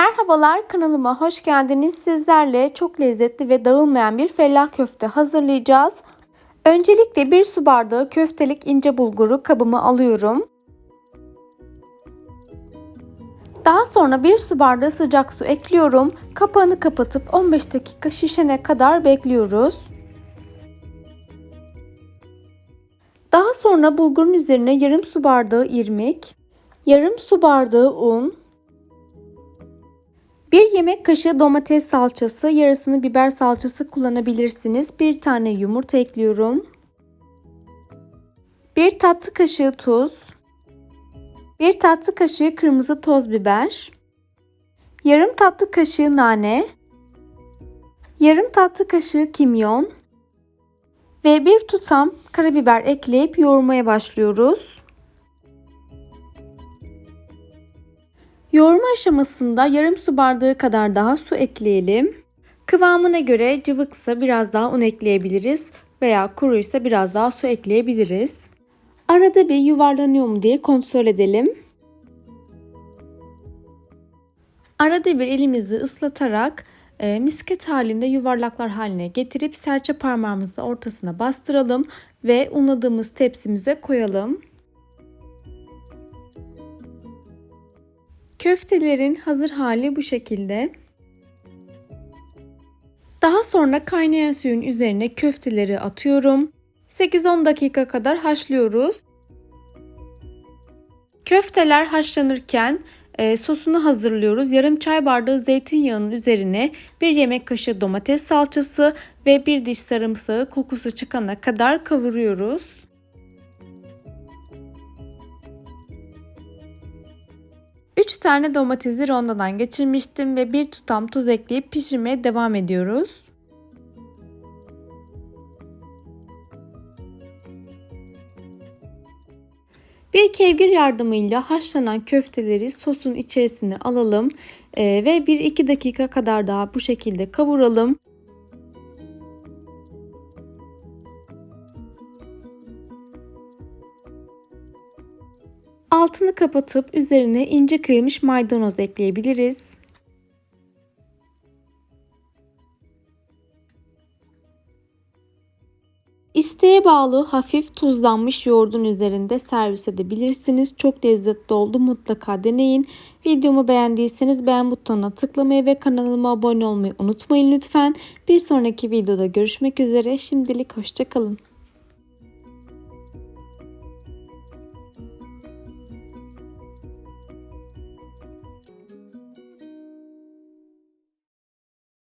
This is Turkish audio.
Merhabalar kanalıma hoş geldiniz. Sizlerle çok lezzetli ve dağılmayan bir fellah köfte hazırlayacağız. Öncelikle bir su bardağı köftelik ince bulguru kabıma alıyorum. Daha sonra bir su bardağı sıcak su ekliyorum. Kapağını kapatıp 15 dakika şişene kadar bekliyoruz. Daha sonra bulgurun üzerine yarım su bardağı irmik, yarım su bardağı un, 1 yemek kaşığı domates salçası, yarısını biber salçası kullanabilirsiniz. 1 tane yumurta ekliyorum. 1 tatlı kaşığı tuz. 1 tatlı kaşığı kırmızı toz biber. Yarım tatlı kaşığı nane. Yarım tatlı kaşığı kimyon. Ve bir tutam karabiber ekleyip yoğurmaya başlıyoruz. Yoğurma aşamasında yarım su bardağı kadar daha su ekleyelim. Kıvamına göre cıvıksa biraz daha un ekleyebiliriz veya kuruysa biraz daha su ekleyebiliriz. Arada bir yuvarlanıyor mu diye kontrol edelim. Arada bir elimizi ıslatarak e, misket halinde yuvarlaklar haline getirip serçe parmağımızı ortasına bastıralım ve unladığımız tepsimize koyalım. Köftelerin hazır hali bu şekilde. Daha sonra kaynayan suyun üzerine köfteleri atıyorum. 8-10 dakika kadar haşlıyoruz. Köfteler haşlanırken e, sosunu hazırlıyoruz. Yarım çay bardağı zeytinyağının üzerine bir yemek kaşığı domates salçası ve bir diş sarımsağı kokusu çıkana kadar kavuruyoruz. 3 tane domatesi rondodan geçirmiştim ve bir tutam tuz ekleyip pişirmeye devam ediyoruz. Bir kevgir yardımıyla haşlanan köfteleri sosun içerisine alalım ve 1-2 dakika kadar daha bu şekilde kavuralım. Altını kapatıp üzerine ince kıyılmış maydanoz ekleyebiliriz. İsteğe bağlı hafif tuzlanmış yoğurdun üzerinde servis edebilirsiniz. Çok lezzetli oldu. Mutlaka deneyin. Videomu beğendiyseniz beğen butonuna tıklamayı ve kanalıma abone olmayı unutmayın lütfen. Bir sonraki videoda görüşmek üzere. Şimdilik hoşçakalın.